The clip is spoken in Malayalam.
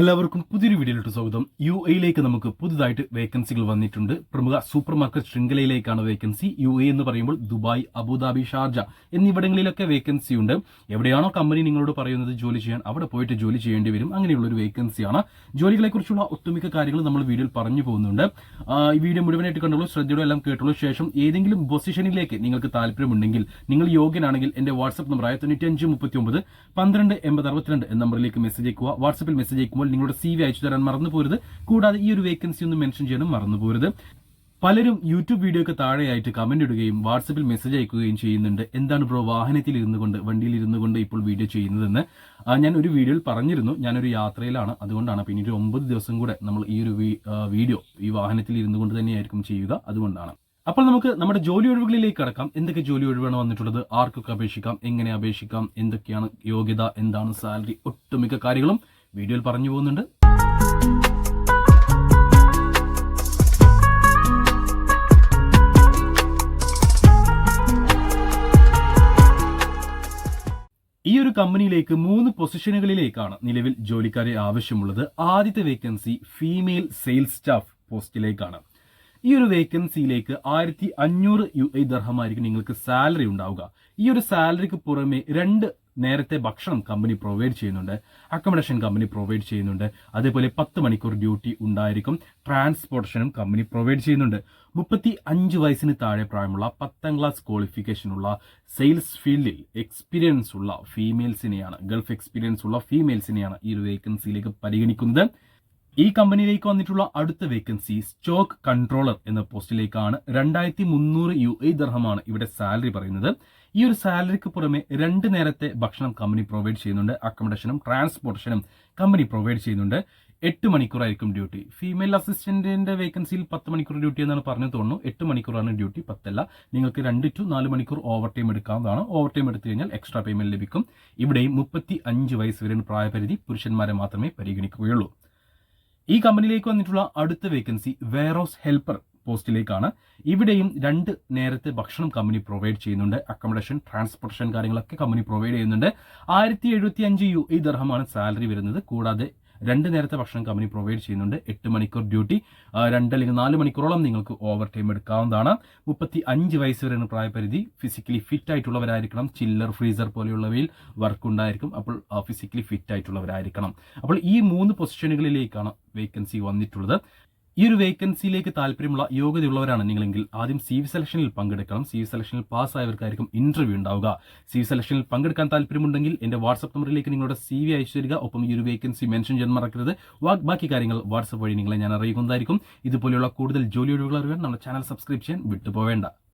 എല്ലാവർക്കും പുതിയൊരു വീഡിയോയിലോട്ട് സ്വാഗതം. യു എയിലേക്ക് നമുക്ക് പുതുതായിട്ട് വേക്കൻസികൾ വന്നിട്ടുണ്ട്. പ്രമുഖ സൂപ്പർ മാർക്കറ്റ് ശൃംഖലയിലേക്കാണ് വേക്കൻസി. യു എ എന്ന് പറയുമ്പോൾ ദുബായ് അബുദാബി ഷാർജ എന്നിവിടങ്ങളിലൊക്കെ വേക്കൻസി ഉണ്ട് എവിടെയാണോ കമ്പനി നിങ്ങളോട് പറയുന്നത് ജോലി ചെയ്യാൻ അവിടെ പോയിട്ട് ജോലി ചെയ്യേണ്ടി വരും. അങ്ങനെയുള്ള ഒരു വേക്കൻസിയാണ്. ജോലികളെക്കുറിച്ചുള്ള ഒട്ടുമിക്ക കാര്യങ്ങൾ നമ്മൾ വീഡിയോയിൽ പറഞ്ഞു പോകുന്നുണ്ട്. ഈ വീഡിയോ മുഴുവനായിട്ട് കണ്ടുള്ളൂ ശ്രദ്ധയോടെ എല്ലാം കേട്ടുള്ളൂ ശേഷം ഏതെങ്കിലും പൊസിഷനിലേക്ക് നിങ്ങൾക്ക് താല്പര്യമുണ്ടെങ്കിൽ നിങ്ങൾ യോഗ്യനാണെങ്കിൽ എന്റെ വാട്സ്ആപ്പ് നമ്പറായ തൊണ്ണൂറ്റി അഞ്ച് മുപ്പത്തി ഒമ്പത് പന്ത്രണ്ട് എൺപത് അറുപത്തിരണ്ട് എന്ന നമ്പറിലേക്ക് മെസ്സേജ് അയക്കുക. വാട്സ്ആപ്പിൽ മെസ്സേജ് അയക്കുമ്പോൾ നിങ്ങളുടെ സി വി അയച്ചു തരാൻ മറന്നു പോരുത് കൂടാതെ ഈ ഒരു വേക്കൻസി ഒന്ന് മെൻഷൻ ചെയ്യാനും മറന്നു പോരുത് പലരും യൂട്യൂബ് വീഡിയോക്ക് താഴെയായിട്ട് കമന്റ് ഇടുകയും വാട്സപ്പിൽ മെസ്സേജ് അയക്കുകയും ചെയ്യുന്നുണ്ട്. എന്താണ് ബ്രോ വാഹനത്തിൽ ഇരുന്നു കൊണ്ട് വണ്ടിയിൽ ഇരുന്നു കൊണ്ട് ഇപ്പോൾ വീഡിയോ ചെയ്യുന്നതെന്ന്? ഞാൻ ഒരു വീഡിയോയിൽ പറഞ്ഞിരുന്നു. ഞാനൊരു യാത്രയിലാണ്. അതുകൊണ്ടാണ് പിന്നെ ഒരു ഒമ്പത് ദിവസം കൂടെ നമ്മൾ ഈ ഒരു വീഡിയോ ഈ വാഹനത്തിൽ ഇരുന്നു കൊണ്ട് തന്നെയായിരിക്കും ചെയ്യുക. അതുകൊണ്ടാണ്. അപ്പോൾ നമുക്ക് നമ്മുടെ ജോലി ഒഴിവുകളിലേക്ക് കടക്കാം. എന്തൊക്കെ ജോലി ഒഴിവാണ് വന്നിട്ടുള്ളത്? ആർക്കൊക്കെ അപേക്ഷിക്കാം? എങ്ങനെ അപേക്ഷിക്കാം? എന്തൊക്കെയാണ് യോഗ്യത? എന്താണ് സാലറി ഒട്ടുമിക്ക കാര്യങ്ങളും വീഡിയോയിൽ പറഞ്ഞു പോകുന്നുണ്ട്. ഈ ഒരു കമ്പനിയിലേക്ക് മൂന്ന് പൊസിഷനുകളിലേക്കാണ് നിലവിൽ ജോലിക്കാരെ ആവശ്യമുള്ളത്. ആദ്യത്തെ വേക്കൻസി ഫീമെയിൽ സെയിൽസ് സ്റ്റാഫ് പോസ്റ്റിലേക്കാണ്. ഈ ഒരു വേക്കൻസിയിലേക്ക് ആയിരത്തി അഞ്ഞൂറ് യു ഐ ദർഹമായിരിക്കും നിങ്ങൾക്ക് സാലറി ഉണ്ടാവുക. ഈ ഒരു സാലറിക്ക് പുറമെ രണ്ട് നേരത്തെ ഭക്ഷണം കമ്പനി പ്രൊവൈഡ് ചെയ്യുന്നുണ്ട് അക്കോമഡേഷൻ കമ്പനി പ്രൊവൈഡ് ചെയ്യുന്നുണ്ട് അതേപോലെ പത്ത് മണിക്കൂർ ഡ്യൂട്ടി ഉണ്ടായിരിക്കും ട്രാൻസ്പോർട്ടേഷനും കമ്പനി പ്രൊവൈഡ് ചെയ്യുന്നുണ്ട്. മുപ്പത്തി അഞ്ച് വയസ്സിന് താഴെ പ്രായമുള്ള പത്താം ക്ലാസ് ക്വാളിഫിക്കേഷൻ ഉള്ള സെയിൽസ് ഫീൽഡിൽ എക്സ്പീരിയൻസ് ഉള്ള ഫീമെയിൽസിനെയാണ് ഗൾഫ് എക്സ്പീരിയൻസ് ഉള്ള ഫീമെയിൽസിനെയാണ് ഈ ഒരു വേക്കൻസിയിലേക്ക് പരിഗണിക്കുന്നത്. ഈ കമ്പനിയിലേക്ക് വന്നിട്ടുള്ള അടുത്ത വേക്കൻസി സ്റ്റോക്ക് കൺട്രോളർ എന്ന പോസ്റ്റിലേക്കാണ് രണ്ടായിരത്തി മുന്നൂറ് യു എ ദർഹമാണ് ഇവിടെ സാലറി പറയുന്നത്. ഈ ഒരു സാലറിക്ക് പുറമെ രണ്ട് നേരത്തെ ഭക്ഷണം കമ്പനി പ്രൊവൈഡ് ചെയ്യുന്നുണ്ട്. അക്കോമഡേഷനും ട്രാൻസ്പോർട്ടേഷനും കമ്പനി പ്രൊവൈഡ് ചെയ്യുന്നുണ്ട്. എട്ട് മണിക്കൂറായിരിക്കും ഡ്യൂട്ടി ഫീമെയിൽ അസിസ്റ്റന്റിന്റെ വേക്കൻസിയിൽ പത്ത് മണിക്കൂർ ഡ്യൂട്ടി എന്നാണ് പറഞ്ഞു തോന്നുന്നു. എട്ട് മണിക്കൂറാണ് ഡ്യൂട്ടി പത്തല്ല. നിങ്ങൾക്ക് രണ്ട് ടു നാല് മണിക്കൂർ ഓവർ ടൈം എടുക്കാവുന്നതാണ്. ഓവർ ടൈം എടുത്തു കഴിഞ്ഞാൽ എക്സ്ട്രാ പേയ്മെന്റ് ലഭിക്കും. ഇവിടെയും മുപ്പത്തി അഞ്ച് വയസ്സ് വരെയാണ് പ്രായപരിധി. പുരുഷന്മാരെ മാത്രമേ പരിഗണിക്കുകയുള്ളൂ. ഈ കമ്പനിയിലേക്ക് വന്നിട്ടുള്ള അടുത്ത വേക്കൻസി വെയർഹൗസ് ഹെൽപ്പർ പോസ്റ്റിലേക്കാണ്. ഇവിടെയും രണ്ട് നേരത്തെ ഭക്ഷണം കമ്പനി പ്രൊവൈഡ് ചെയ്യുന്നുണ്ട്. അക്കോമഡേഷൻ ട്രാൻസ്പോർട്ടേഷൻ കാര്യങ്ങളൊക്കെ കമ്പനി പ്രൊവൈഡ് ചെയ്യുന്നുണ്ട്. ആയിരത്തി എഴുപത്തി അഞ്ച് യു ഈ ദർഹമാണ് സാലറി വരുന്നത്. കൂടാതെ രണ്ട് നേരത്തെ ഭക്ഷണം കമ്പനി പ്രൊവൈഡ് ചെയ്യുന്നുണ്ട്. എട്ട് മണിക്കൂർ ഡ്യൂട്ടി രണ്ട് അല്ലെങ്കിൽ നാല് മണിക്കൂറോളം നിങ്ങൾക്ക് ഓവർ ടൈം എടുക്കാവുന്നതാണ്. മുപ്പത്തി അഞ്ച് വയസ്സ് വരെയാണ് പ്രായപരിധി. ഫിസിക്കലി ഫിറ്റ് ആയിട്ടുള്ളവരായിരിക്കണം. ചില്ലർ ഫ്രീസർ പോലെയുള്ളവയിൽ വർക്ക് ഉണ്ടായിരിക്കും. അപ്പോൾ ഫിസിക്കലി ഫിറ്റ് ആയിട്ടുള്ളവരായിരിക്കണം. അപ്പോൾ ഈ മൂന്ന് പൊസിഷനുകളിലേക്കാണ് വേക്കൻസി വന്നിട്ടുള്ളത്. ഈ ഒരു വേക്കൻസിയിലേക്ക് താല്പര്യമുള്ള യോഗ്യതയുള്ളവരാണ് നിങ്ങളെങ്കിൽ ആദ്യം സി വി സെലക്ഷനിൽ പങ്കെടുക്കണം. സി വി സെലക്ഷനിൽ പാസ്സായവർക്കായിരിക്കും ഇന്റർവ്യൂ ഉണ്ടാവുക. സി വി സെലക്ഷനിൽ പങ്കെടുക്കാൻ താല്പര്യമുണ്ടെങ്കിൽ എന്റെ വാട്സ്ആപ്പ് നമ്പറിലേക്ക് നിങ്ങളുടെ സി വി അയച്ചു തരിക. ഒപ്പം ഈ ഒരു വേക്കൻസി മെൻഷൻ ചെയ്യാൻ മറക്കരുത്. ബാക്കി കാര്യങ്ങൾ വാട്സ്ആപ്പ് വഴി നിങ്ങളെ ഞാൻ അറിയിക്കുന്നതായിരിക്കും. ഇതുപോലെയുള്ള കൂടുതൽ ജോലി ഒഴിവുകൾ അറിയാൻ നമ്മുടെ ചാനൽ സബ്സ്ക്രൈബ് ചെയ്യാൻ വിട്ടുപോവേണ്ട.